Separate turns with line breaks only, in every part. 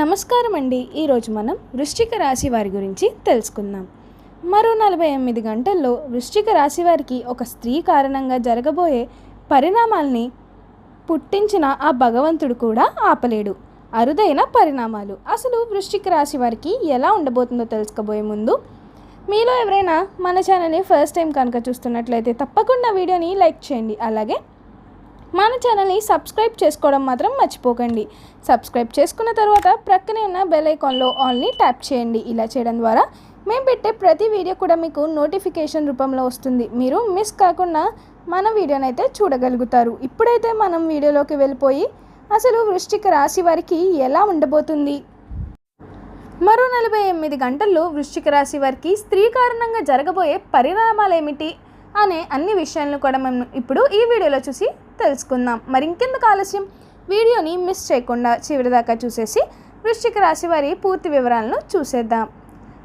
నమస్కారం అండి ఈరోజు మనం వృశ్చిక రాశి వారి గురించి తెలుసుకుందాం. మరో నలభై ఎనిమిది గంటల్లో వృశ్చిక రాశి వారికి ఒక స్త్రీ కారణంగా జరగబోయే పరిణామాల్ని పుట్టించిన ఆ భగవంతుడు కూడా ఆపలేడు. అరుదైన పరిణామాలు. అసలు వృశ్చిక రాశి వారికి ఎలా ఉండబోతుందో తెలుసుకోబోయే ముందు మీలో ఎవరైనా మన ఛానల్ని ఫస్ట్ టైం కనుక చూస్తున్నట్లయితే తప్పకుండా వీడియోని లైక్ చేయండి. అలాగే మన ఛానల్ని సబ్స్క్రైబ్ చేసుకోవడం మాత్రం మర్చిపోకండి. సబ్స్క్రైబ్ చేసుకున్న తర్వాత ప్రక్కనే ఉన్న బెల్ ఐకాన్లో ఆల్ని ట్యాప్ చేయండి. ఇలా చేయడం ద్వారా మేము పెట్టే ప్రతి వీడియో కూడా మీకు నోటిఫికేషన్ రూపంలో వస్తుంది. మీరు మిస్ కాకుండా మన వీడియోని అయితే చూడగలుగుతారు. ఇప్పుడైతే మనం వీడియోలోకి వెళ్ళిపోయి అసలు వృశ్చిక రాశి వారికి ఎలా ఉండబోతుంది? మరో నలభై ఎనిమిది గంటల్లో వృశ్చిక రాశి వారికి స్త్రీ కారణంగా జరగబోయే పరిణామాలు ఏమిటి అనే అన్ని విషయాలను కూడా మేము ఇప్పుడు ఈ వీడియోలో చూసి తెలుసుకుందాం. మరి ఇంకెందుకు ఆలస్యం? వీడియోని మిస్ చేయకుండా చివరిదాకా చూసేసి వృశ్చిక రాశి వారి పూర్తి వివరాలను చూసేద్దాం.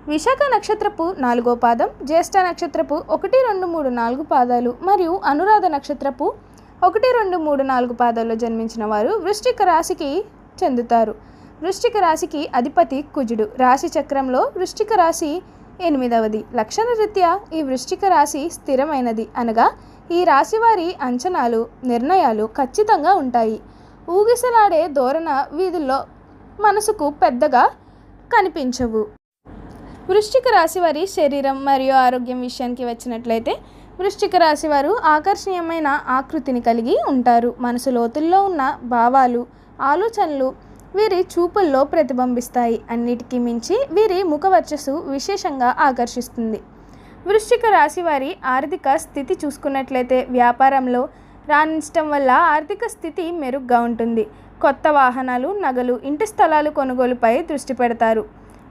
విశాఖ నక్షత్రపు నాలుగో పాదం జ్యేష్ఠ నక్షత్రపు ఒకటి రెండు మూడు నాలుగు పాదాలు మరియు అనురాధ నక్షత్రపు ఒకటి రెండు మూడు నాలుగు పాదాల్లో జన్మించిన వారు వృశ్చిక రాశికి చెందుతారు. వృశ్చిక రాశికి అధిపతి కుజుడు. రాశి చక్రంలో వృశ్చిక రాశి ఎనిమిదవది. లక్షణ రీత్యా ఈ వృశ్చిక రాశి స్థిరమైనది అనగా ఈ రాశి వారి అంచనాలు నిర్ణయాలు ఖచ్చితంగా ఉంటాయి. ఊగిసలాడే ధోరణ వీధుల్లో మనసుకు పెద్దగా కనిపించవు. వృశ్చిక రాశి వారి శరీరం మరియు ఆరోగ్యం విషయానికి వచ్చినట్లయితే వృశ్చిక రాశి వారు ఆకర్షణీయమైన ఆకృతిని కలిగి ఉంటారు. మనసు లోతుల్లో ఉన్న భావాలు ఆలోచనలు వీరి చూపుల్లో ప్రతిబింబిస్తాయి. అన్నిటికీ మించి వీరి ముఖ వర్చస్సు విశేషంగా ఆకర్షిస్తుంది. వృశ్చిక రాశి వారి ఆర్థిక స్థితి చూసుకున్నట్లయితే వ్యాపారంలో రాణించడం వల్ల ఆర్థిక స్థితి మెరుగ్గా ఉంటుంది. కొత్త వాహనాలు నగలు ఇంటి స్థలాలు కొనుగోలుపై దృష్టి పెడతారు.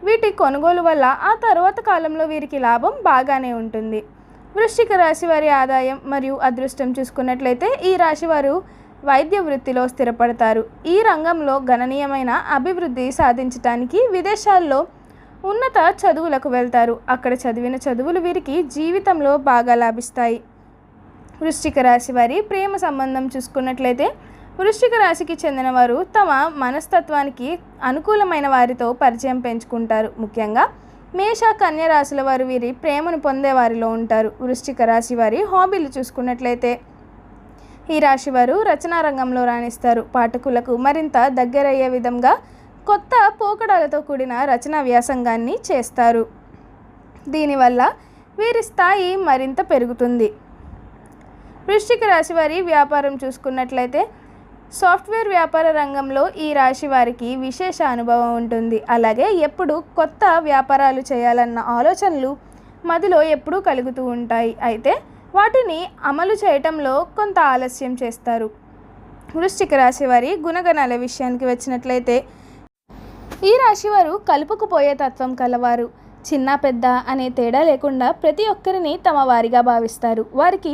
వీటి కొనుగోలు వల్ల ఆ తర్వాత కాలంలో వీరికి లాభం బాగానే ఉంటుంది. వృశ్చిక రాశి వారి ఆదాయం మరియు అదృష్టం చూసుకున్నట్లయితే ఈ రాశి వారు వైద్య వృత్తిలో స్థిరపడతారు. ఈ రంగంలో గణనీయమైన అభివృద్ధి సాధించడానికి విదేశాల్లో ఉన్నత చదువులకు వెళ్తారు. అక్కడ చదివిన చదువులు వీరికి జీవితంలో బాగా లాభిస్తాయి. వృశ్చిక రాశి వారి ప్రేమ సంబంధం చూసుకున్నట్లయితే వృశ్చిక రాశికి చెందిన వారు తమ మనస్తత్వానికి అనుకూలమైన వారితో పరిచయం పెంచుకుంటారు. ముఖ్యంగా మేష కన్య రాశుల వారు వీరి ప్రేమను పొందే వారిలో ఉంటారు. వృశ్చిక రాశి వారి హాబీలు చూసుకున్నట్లయితే ఈ రాశి వారు రచనా రంగంలో రాణిస్తారు. పాఠకులకు మరింత దగ్గరయ్యే విధంగా కొత్త పోకడాలతో కూడిన రచనా వ్యాసంగాన్ని చేస్తారు. దీనివల్ల వీరి స్థాయి మరింత పెరుగుతుంది. వృశ్చిక రాశి వారి వ్యాపారం చూసుకున్నట్లయితే సాఫ్ట్వేర్ వ్యాపార రంగంలో ఈ రాశి వారికి విశేష అనుభవం ఉంటుంది. అలాగే ఎప్పుడు కొత్త వ్యాపారాలు చేయాలన్న ఆలోచనలు మదిలో ఎప్పుడూ కలుగుతూ ఉంటాయి. అయితే వాటిని అమలు చేయటంలో కొంత ఆలస్యం చేస్తారు. వృశ్చిక రాశి వారి గుణగణాల విషయానికి వచ్చినట్లయితే ఈ రాశివారు కలుపుకుపోయే తత్వం కలవారు. చిన్న పెద్ద అనే తేడా లేకుండా ప్రతి ఒక్కరిని తమ వారిగా భావిస్తారు. వారికి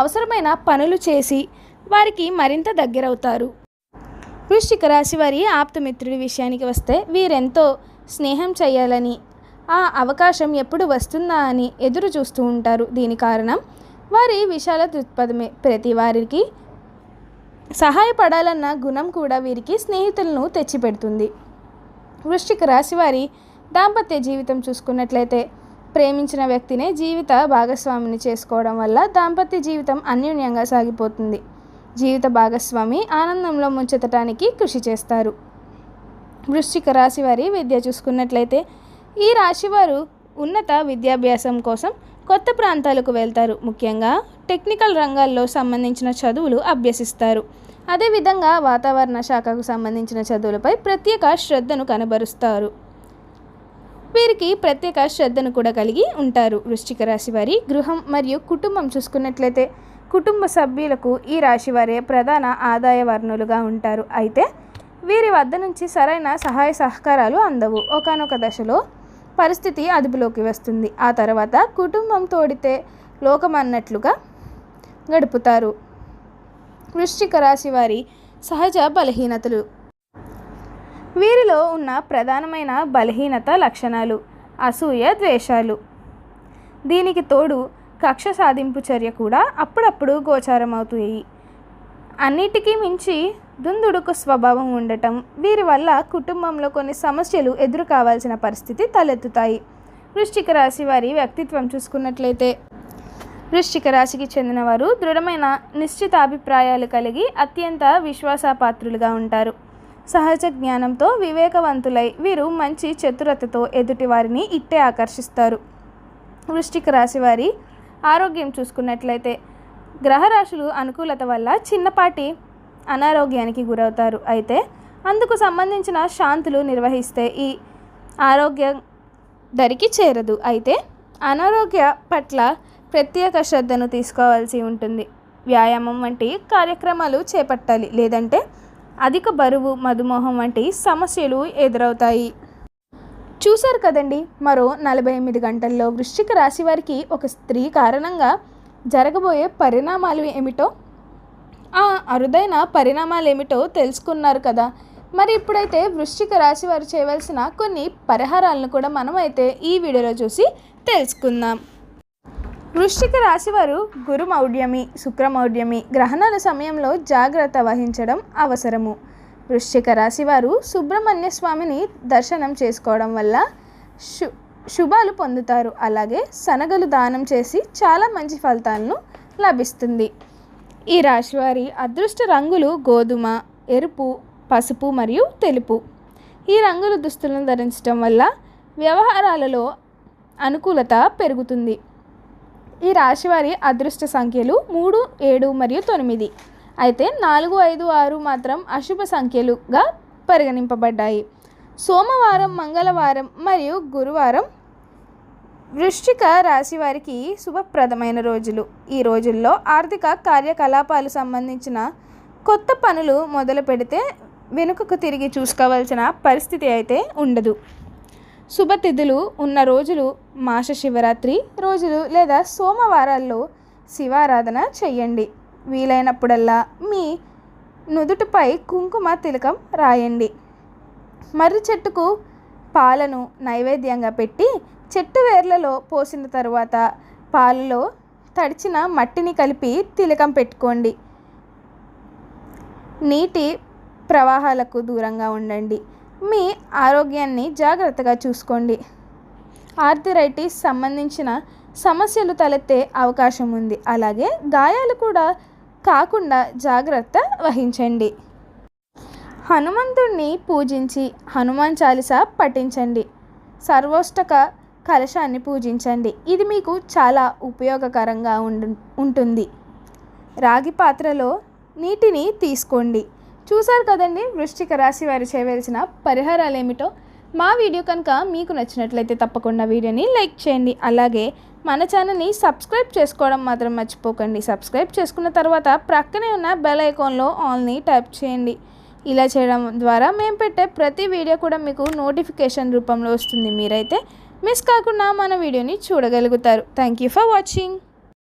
అవసరమైన పనులు చేసి వారికి మరింత దగ్గరవుతారు. వృశ్చిక రాశి వారి ఆప్తమిత్రుడి విషయానికి వస్తే వీరెంతో స్నేహం చేయాలని ఆ అవకాశం ఎప్పుడు వస్తుందా అని ఎదురు చూస్తూ ఉంటారు. దీని కారణం వారి విశాల దృక్పథమే. ప్రతి వారికి సహాయపడాలన్న గుణం కూడా వీరికి స్నేహితులను తెచ్చిపెడుతుంది. వృష్టిక రాశి వారి దాంపత్య జీవితం చూసుకున్నట్లయితే ప్రేమించిన వ్యక్తినే జీవిత భాగస్వామిని చేసుకోవడం వల్ల దాంపత్య జీవితం అన్యోన్యంగా సాగిపోతుంది. జీవిత భాగస్వామి ఆనందంలో ముంచెత్తడానికి కృషి చేస్తారు. వృశ్చిక రాశి వారి విద్య చూసుకున్నట్లయితే ఈ రాశివారు ఉన్నత విద్యాభ్యాసం కోసం కొత్త ప్రాంతాలకు వెళ్తారు. ముఖ్యంగా టెక్నికల్ రంగాల్లో సంబంధించిన చదువులు అభ్యసిస్తారు. అదేవిధంగా వాతావరణ శాఖకు సంబంధించిన చదువులపై ప్రత్యేక శ్రద్ధను కనబరుస్తారు. వీరికి ప్రత్యేక శ్రద్ధను కూడా కలిగి ఉంటారు. వృశ్చిక రాశి వారి గృహం మరియు కుటుంబం చూసుకున్నట్లయితే కుటుంబ సభ్యులకు ఈ రాశి వారే ప్రధాన ఆదాయ వనరులుగా ఉంటారు. అయితే వీరి వద్ద నుంచి సరైన సహాయ సహకారాలు అందవు. ఒకనొక దశలో పరిస్థితి అదుపులోకి వస్తుంది. ఆ తర్వాత కుటుంబం తోడితే లోకం అన్నట్లుగా గడుపుతారు. వృశ్చిక రాశి వారి సహజ బలహీనతలు. వీరిలో ఉన్న ప్రధానమైన బలహీనత లక్షణాలు అసూయ ద్వేషాలు. దీనికి తోడు కక్ష సాధింపు చర్య కూడా అప్పుడప్పుడు గోచారమవుతాయి. అన్నిటికీ మించి దుందుడుకు స్వభావం ఉండటం వీరి వల్ల కుటుంబంలో కొన్ని సమస్యలు ఎదురు కావాల్సిన పరిస్థితి తలెత్తుతాయి. వృశ్చిక రాశి వారి వ్యక్తిత్వం చూసుకున్నట్లయితే వృశ్చిక రాశికి చెందినవారు దృఢమైన నిశ్చిత అభిప్రాయాలు కలిగి అత్యంత విశ్వాసపాత్రులుగా ఉంటారు. సహజ జ్ఞానంతో వివేకవంతులై వీరు మంచి చతురతతో ఎదుటి వారిని ఇట్టే ఆకర్షిస్తారు. వృశ్చిక రాశి వారి ఆరోగ్యం చూసుకున్నట్లయితే గ్రహరాశులు అనుకూలత వల్ల చిన్నపాటి అనారోగ్యానికి గురవుతారు. అయితే అందుకు సంబంధించిన శాంతులు నిర్వహిస్తే ఈ ఆరోగ్యం దరికి చేరదు. అయితే అనారోగ్య పట్ల ప్రత్యేక శ్రద్ధను తీసుకోవాల్సి ఉంటుంది. వ్యాయామం వంటి కార్యక్రమాలు చేపట్టాలి. లేదంటే అధిక బరువు మధుమేహం వంటి సమస్యలు ఎదురవుతాయి. చూశారు కదండి! మరో నలభై ఎనిమిది గంటల్లో వృశ్చిక రాశి వారికి ఒక స్త్రీ కారణంగా జరగబోయే పరిణామాలు ఏమిటో? ఆ అరుదైన పరిణామాలు ఏమిటో తెలుసుకున్నారు కదా! మరి ఇప్పుడైతే వృశ్చిక రాశి వారు చేయవలసిన కొన్ని పరిహారాలను కూడా మనం అయితే ఈ వీడియోలో చూసి తెలుసుకుందాం. వృశ్చిక రాశి వారు గురు మౌఢ్యమి శుక్రమౌఢ్యమి గ్రహణాల సమయంలో జాగ్రత్త వహించడం అవసరము. వృశ్చిక రాశి వారు సుబ్రహ్మణ్య స్వామిని దర్శనం చేసుకోవడం వల్ల శు శుభాలు పొందుతారు. అలాగే శనగలు దానం చేసి చాలా మంచి ఫలితాలను లభిస్తుంది. ఈ రాశివారి అదృష్ట రంగులు గోధుమ ఎరుపు పసుపు మరియు తెలుపు. ఈ రంగుల దుస్తులను ధరించడం వల్ల వ్యవహారాలలో అనుకూలత పెరుగుతుంది. ఈ రాశివారి అదృష్ట సంఖ్యలు మూడు ఏడు మరియు తొమ్మిది. అయితే నాలుగు ఐదు ఆరు మాత్రం అశుభ సంఖ్యలుగా పరిగణింపబడ్డాయి. సోమవారం మంగళవారం మరియు గురువారం వృశ్చిక రాశి వారికి శుభప్రదమైన రోజులు. ఈ రోజుల్లో ఆర్థిక కార్యకలాపాలు సంబంధించిన కొత్త పనులు మొదలు పెడితే వెనుకకు తిరిగి చూసుకోవాల్సిన పరిస్థితి అయితే ఉండదు. శుభతిథులు ఉన్న రోజులు మాస శివరాత్రి రోజులు లేదా సోమవారాల్లో శివారాధన చెయ్యండి. వీలైనప్పుడల్లా మీ నుదుటిపై కుంకుమ తిలకం రాయండి. మర్రి చెట్టుకు పాలను నైవేద్యంగా పెట్టి చెట్టు వేర్లలో పోసిన తరువాత పాలలో తడిచిన మట్టిని కలిపి తిలకం పెట్టుకోండి. నీటి ప్రవాహాలకు దూరంగా ఉండండి. మీ ఆరోగ్యాన్ని జాగ్రత్తగా చూసుకోండి. ఆర్థరైటిస్ సంబంధించిన సమస్యలు తలెత్తే అవకాశం ఉంది. అలాగే గాయాలు కూడా కాకుండా జాగ్రత్త వహించండి. హనుమంతుణ్ణి పూజించి హనుమాన్ చాలీస పఠించండి. సర్వోష్టక కలశాన్ని పూజించండి. ఇది మీకు చాలా ఉపయోగకరంగా ఉండు ఉంటుంది. రాగి పాత్రలో నీటిని తీసుకోండి. చూశారు కదండి? వృశ్చిక రాశి వారు చేయవలసిన పరిహారాలు ఏమిటో మా వీడియో కనుక మీకు నచ్చినట్లయితే తప్పకుండా వీడియోని లైక్ చేయండి. అలాగే మన ఛానల్ని సబ్స్క్రైబ్ చేసుకోవడం మాత్రం మర్చిపోకండి. సబ్స్క్రైబ్ చేసుకున్న తర్వాత ప్రక్కనే ఉన్న బెల్ ఐకాన్లో ఆల్ని టైప్ చేయండి. ఇలా చేయడం ద్వారా మేము పెట్టే ప్రతి వీడియో కూడా మీకు నోటిఫికేషన్ రూపంలో వస్తుంది. మీరైతే మిస్ కాకుండా మన వీడియోని చూడగలుగుతారు. Thank you for watching.